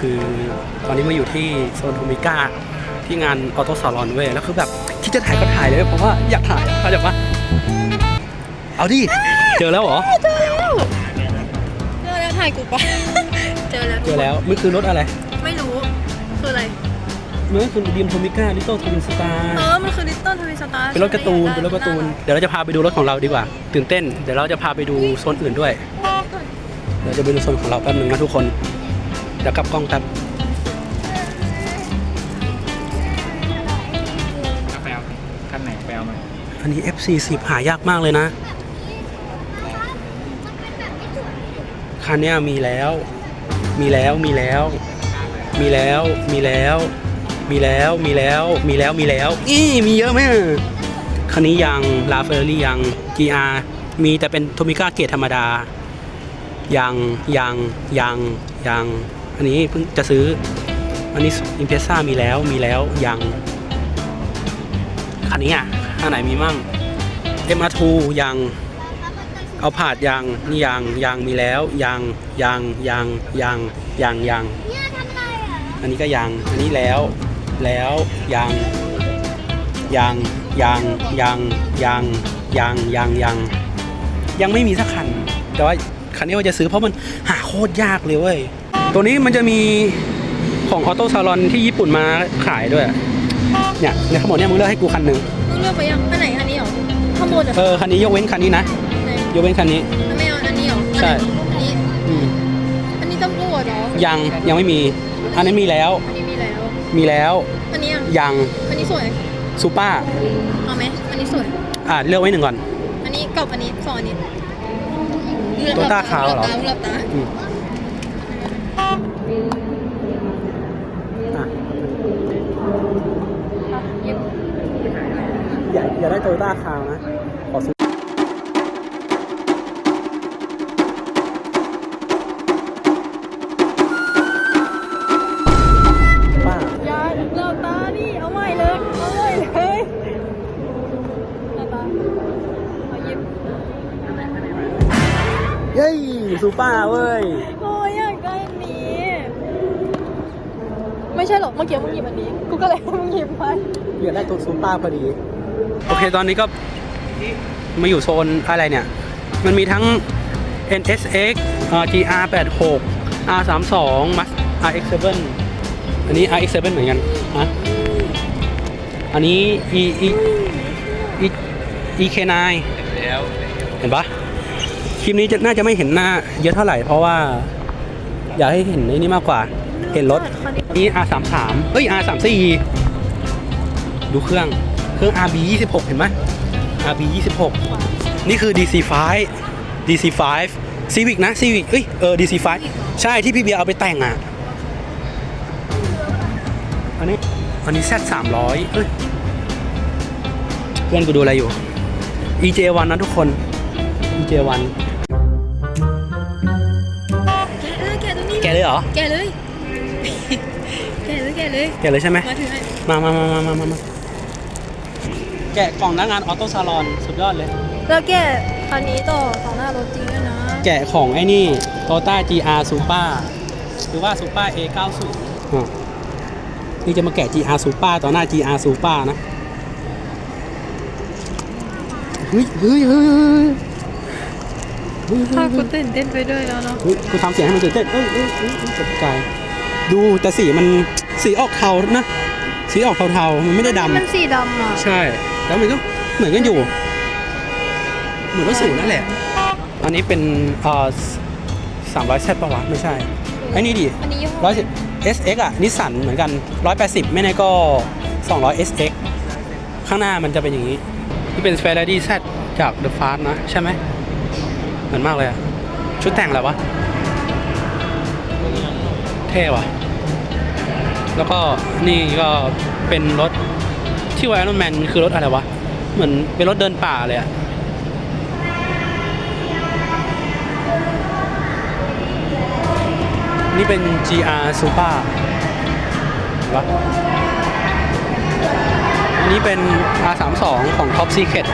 คือตอนนี้มาอยู่ที่โซนโทมิก้าที่งานออโต้ซาลอนเว้ยแล้วคือแบบที่จะถ่ายก็ถ่ายเลยเพราะว่าอยากถ่ายเข้าใจปะเอาดิ เจอแล้วเหรอ เจอแล้ว เจอแล้วถ่ายกูปะเจอแล้วเจอแล้วมันคือรถอะไร ไม่รู้ คืออะไรมันก็คือดีมโทมิก้าลิโต้ทวินสตาร์เออ มันคือลิตเติ้ลทวินสตาร์เป็นรถการ์ตูนเป็นรถการ์ตูน เดี๋ยวเราจะพาไปดูรถของเราดีกว่า ตื่นเต้น เดี๋ยวเราจะพาไปดูโซนอื่นด้วยเดี๋ยวจะไปดูโซนของเราแป๊บหนึงนะทุกคน เดี๋ยวกลับกล้องครับคันไหนไปเอามาอันนี้ F40 หายากมากเลยนะ คันนี้มีแล้ว มีแล้วมีแล้ว มีแล้วมีแล้ว มีแล้วมีแล้วมีแล้วมีแล้วอี้มีเยอะไหมคันนี้ยังลาเฟอรี่ยัง GR มีแต่เป็นโทมิก้าเกียร์ธรรมดายังยังยังยัง อันนี้เพิ่งจะซื้อ อันนี้อิมเพรสซ่ามีแล้วมีแล้วยังคันนี้อะข้างไหนมีมั่ง MR2 ยังเอาผาดยังนี่ยังยังมีแล้วยังยังยังยังยังยังอันนี้ก็ยังอันนี้แล้วแล้วยังยังยังยังยังยังยังยังยังไม่มีสักคัน แต่ว่าคันนี้ว่าจะซื้อเพราะมันหาโคตรยากเลยเว้ย ตัวนี้มันจะมีของออโต้ซาลอนที่ญี่ปุ่นมาขายด้วย เนี่ยเนี่ยเขาบอกเนี่ยมึงเลือกให้กูคันหนึ่งมึงเลือกไปยังอันไหนอันนี้เหรอข้างบนเหรอเออคันนี้ยกเว้นคันนี้นะไหนยกเว้นคันนี้ไม่เอาอันนี้เหรอใช่อันนี้อืมอันนี้ต้องรูดเหรอยังยังไม่มี อันนี้มีแล้วอันนี้มีแล้วมีแล้วอันนี้อะยังอันนี้สวยซูเปอร์เอาไหมอันนี้สวยอ่าเลือกไว้หนึ่งก่อน อันนี้กับอันนี้สองอันนี้ตัวตาขาวเหรอหลับตาหลับตา อืมอะ ยิ้ม อย่าอย่าได้โตโยต้าคาวนะ ขอซื้อป้าอย่าหลับตาดิเอาใหม่เลย เอาใหม่เลยหลับตาเอายิ้มเย้ยซูเปอร์เว้ย โอ้ยอยากได้อันนี้ ไม่ใช่หรอกเมื่อกี้มึงหยิบอันนี้ กูก็เลยให้มึงหยิบไป อยากได้ตัวซูเปอร์พอดี โอเคตอนนี้ก็มาอยู่โซนอะไรเนี่ย มันมีทั้ง NSX เอ่อ GR86 R32 Max RX7 อันนี้ RX7 เหมือนกันฮะอันนี้ E E E EK9 แล้วเห็นปะคลิปนี้จะน่าจะไม่เห็นหน้าเยอะเท่าไหร่เพราะว่า อยากให้เห็นในนี้มากกว่า เห็นรถ นี่ R33 เอ้ย R34 ดูเครื่อง เครื่อง RB 26เห็นไหม RB 26นี่คือ DC5 DC5 Civic นะ Civic เอ้ยเออ DC5 ใช่ที่พี่เบียร์เอาไปแต่งอะ อันนี้ อันนี้ Z 300เอ้ยเพื่อนกูดูอะไรอยู่ EJ1 นะทุกคน EJ1 แกะเลยแกะตรงนี้แกเลยเหรอ แกะเลย แกะเลยแกะเลยแกเลยใช่ไหม มาถือให้ มามามามามามามา แกะกล่องหน้างานออโต้ซาลอนสุดยอดเลย แล้วแกะอันนี้ต่อต่อหน้ารถจริงด้วยนะแกะของไอ้นี่ Toyota GR Super หรือว่า Super A90 อะนี่จะมาแกะ GR Super ต่อหน้า GR Super นะเฮ้ยเฮ้ยเฮ้ยเฮ้ยเฮ้ยถ้าเฮ้ยกูตื่นเต้นไปด้วยแล้วเนาะเฮ้ยกูทำเสียงให้มันตื่นเต้นเอ้ยเอ้ยเอ้ยเอ้ยตกใจดูแต่สีมันสีออกเทานะ สีออกเทาๆ มันไม่ได้ดำ มันสีดำอะ ใช่ แล้วมันก็เหมือนกันอยู่ เหมือนรถสูงนั่นแหละ อันนี้เป็นเอ่อสามร้อยเซตปะวะ ไม่ใช่ ไอ้นี่ดิอันนี้ยี่ห้อร้อย SX อะนิสสันเหมือนกันร้อยแปดสิบไม่แน่ก็สองร้อย SX ข้างหน้ามันจะเป็นอย่างนี้ นี่เป็น Ferrari Z จาก The Fast นะ ใช่ไหม เหมือนมากเลยอะชุดแต่งอะไรวะ เท่ว่ะ แล้วก็นี่ก็เป็นรถที่ว่า Iron Man คือรถอะไรวะ เหมือนเป็นรถเดินป่าเลยอะนี่เป็น GR Super เห็นปะอันนี้เป็น R32 ของ Top Secret